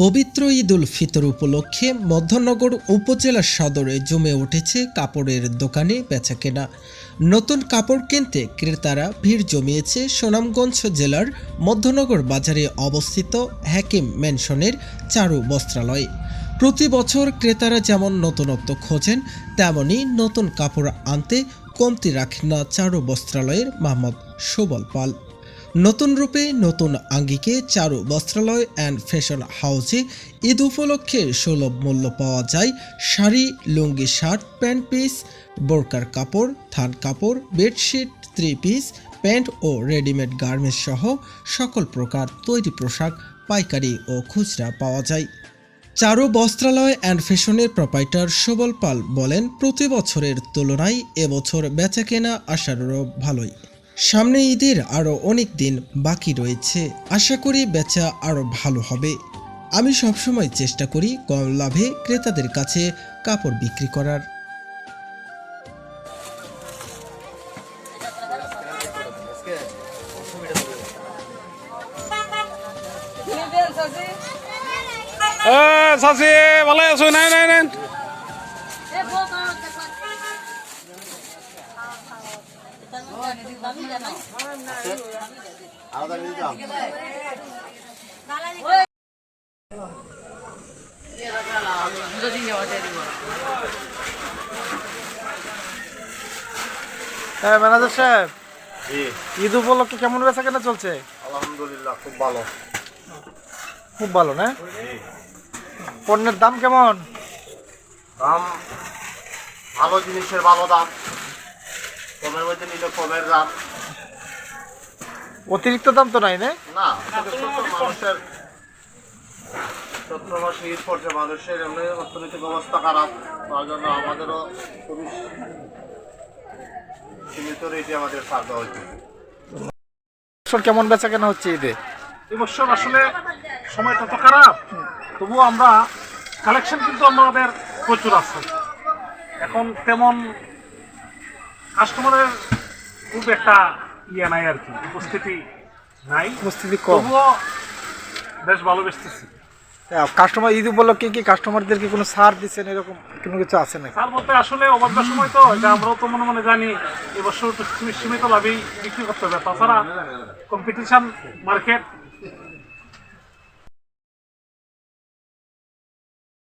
পবিত্র ঈদ উল ফিতর উপলক্ষে মধ্যনগর উপজেলা সদরে জমে উঠেছে কাপড়ের দোকানে বেচাকেনা। নতুন কাপড় কিনতে ক্রেতারা ভিড় জমিয়েছে সুনামগঞ্জ জেলার মধ্যনগর বাজারে অবস্থিত হ্যাকিম ম্যানশনের চারু বস্ত্রালয়ে। প্রতি বছর ক্রেতারা যেমন নতুনত্ব খোঁজেন, তেমনই নতুন কাপড় আনতে কমতি রাখেন না চারু বস্ত্রালয়ের মোহাম্মদ সুবল পাল। নতুন রূপে নতুন আঙ্গিকে চারু বস্ত্রালয় অ্যান্ড ফ্যাশন হাউসে ঈদ উপলক্ষে সুলভ মূল্য পাওয়া যায়। Sari, lungi shirt pant piece বোরকার কাপড়, থান কাপড় বেডশিট থ্রি পিস প্যান্ট ও রেডিমেড গার্মেন্টস সহ সকল প্রকার তৈরি পোশাক, পাইকারি ও খুচরা পাওয়া যায়। চারু বস্ত্রালয় অ্যান্ড ফ্যাশনের প্রপাইটার সুবল পাল বলেন, প্রতি বছরের তুলনায় এবছর বেচাকেনা আশারও ভালোই। সামনে ঈদের আরও অনেক দিন বাকি রয়েছে। আশা করি বেচা আরও ভালো হবে। আমি সবসময় চেষ্টা করি কম লাভে ক্রেতাদের কাছে কাপড় বিক্রি করার। এ চাচি আছো? নাই নাই নাই। হ্যাঁ ম্যানেজার সাহেব ঈদ উপলক্ষে কেমন বেচা কেনা চলছে? আলহামদুলিল্লাহ খুব ভালো। খুব ভালো না? পণ্যের দাম কেমন? দাম ভালো জিনিসের ভালো দাম। কমের মধ্যে নিলে কমের দাম অতিরিক্ত দাম তো নাই না? না মানুষের চৈত্র মাসে ঈদ পড়ছে মানুষের এমনি অর্থনৈতিক অবস্থা খারাপ। তার জন্য আমাদেরও খুবই সীমিত রেটে আমাদের দেওয়া বছর কেমন বেচা কেনা হচ্ছে ঈদে? এবছর আসলে সময়টা তো খারাপ। তবুও আমরা কালেকশন কিন্তু আমাদের প্রচুর আছে। এখন তেমন কাস্টমারের খুব একটা ইয়ে নাই আর কি উপস্থিতি নাই। উপস্থিতি কম। তবুও বেশ ভালো বেসতেছি কাস্টমার ঈদ উপলক্ষে কি কাস্টমারদেরকে কোনো ছাড় দিচ্ছেন? এরকম কোনো কিছু আছে নাকি? তার বলতে আসলে অবাধ্য সময় তো এটা আমরাও তো মনে মনে জানি এবছর সীমিত লাভেই বিক্রি করতে হবে। তাছাড়া কম্পিটিশন মার্কেট